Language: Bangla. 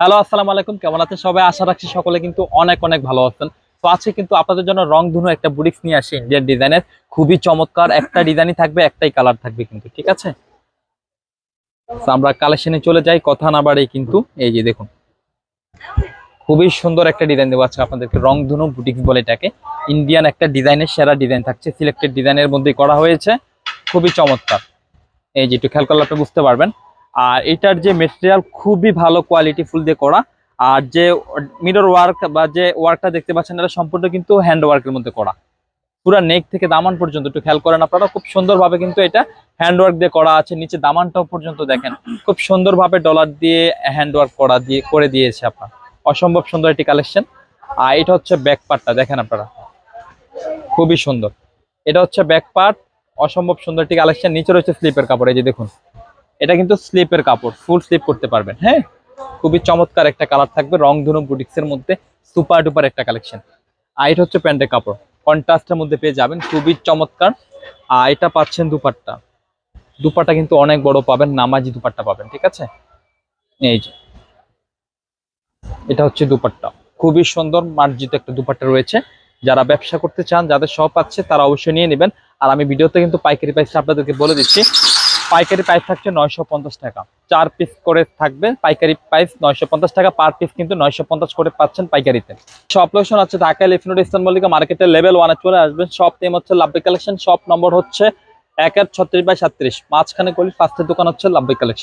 হ্যালো, আসসালামু আলাইকুম। কেমন আছেন সবাই? আশা রাখছি সকলে কিন্তু অনেক অনেক ভালো আছেন। তো আজকে কিন্তু আপনাদের জন্য রং ধনু একটা বুটিক্স নিয়ে আসি ইন্ডিয়ান ডিজাইনের খুবই চমৎকার, একটা ডিজাইনই থাকবে, একটাই কালার থাকবে কিন্তু, ঠিক আছে? আমরা কালেকশনে চলে যাই, কথা না বাড়ে কিন্তু, এই যে দেখুন। খুবই সুন্দর একটা ডিজাইন দেবো আজকে আপনাদেরকে, রং ধনু বুটিক্স বলে এটাকে। ইন্ডিয়ান একটা ডিজাইনের সেরা ডিজাইন থাকছে সিলেক্টেড ডিজাইনের মধ্যে করা হয়েছে। খুবই চমৎকার। এই যে একটু খেয়াল করলে আপনি বুঝতে পারবেন। আর এটার যে মেটেরিয়াল খুবই ভালো কোয়ালিটি ফুল দিয়ে করা। আর যে মিরর ওয়ার্ক বা যে ওয়ার্কটা দেখতে পাচ্ছেন, এটা সম্পূর্ণ কিন্তু হ্যান্ড ওয়ার্কের মধ্যে করা। পুরো নেক থেকে দামান পর্যন্ত, একটু খেয়াল করেন আপনারা, খুব সুন্দরভাবে কিন্তু এটা হ্যান্ড ওয়ার্ক দিয়ে করা আছে। নিচে দামানটাও পর্যন্ত দেখেন, খুব সুন্দরভাবে ডলার দিয়ে হ্যান্ড ওয়ার্ক করা দিয়ে, করে দিয়েছে আপনার। অসম্ভব সুন্দর একটি কালেকশন আর এটা হচ্ছে ব্যাক পার্টটা দেখেন আপনারা। খুবই সুন্দর। এটা হচ্ছে ব্যাক পার্ট অসম্ভব সুন্দর একটি কালেকশন নিচে রয়েছে স্লিপের কাপড়, এই যে দেখুন। এটা কিন্তু স্লিপের কাপড় ফুল স্লিপ করতে পারবেন হ্যাঁ? খুবই চমৎকার একটা কালার থাকবে, রং ধনু বুটিক্সের মধ্যে সুপার ডুপার একটা কালেকশন আর এটা হচ্ছে প্যান্টের কাপড় কন্ট্রাস্টের মধ্যে পেয়ে যাবেন, খুবই চমৎকার। আর এটা পাচ্ছেন দুপাট্টা। দুপাট্টা কিন্তু অনেক বড় পাবেন, নামাজি দুপাট্টা পাবেন, ঠিক আছে? এই যে। এটা হচ্ছে দুপাট্টা। খুবই সুন্দর, মার্জিত একটা দুপাট্টা রয়েছে। যারা ব্যবসা করতে চান, যাদের সব আছে, তারা অবশ্যই নিয়ে নেবেন। আর আমি ভিডিওতে কিন্তু পাইকারি প্রাইসটা আপনাদেরকে বলে দিচ্ছি। পাইকারি প্রাইস থাকছে নয়শো পঞ্চাশ টাকা। চার পিস করে থাকবে পাইকারি প্রাইস নয়শো পঞ্চাশ টাকা পার পিস কিন্তু নয়শো পঞ্চাশ করে পাচ্ছেন পাইকারিতে। সব লোকেশন হচ্ছে ঢাকা লিফনুড ইসলাম মল্লিকা লেভেল ওয়ানে চলে আসবেন। সব নেম হচ্ছে লাভবি কালেকশন সব নম্বর হচ্ছে এক এক ছত্রিশ বাই সাত্রিশ। মাঝখানে গলি ফার্স্টের দোকান হচ্ছে লাভবি কালেকশন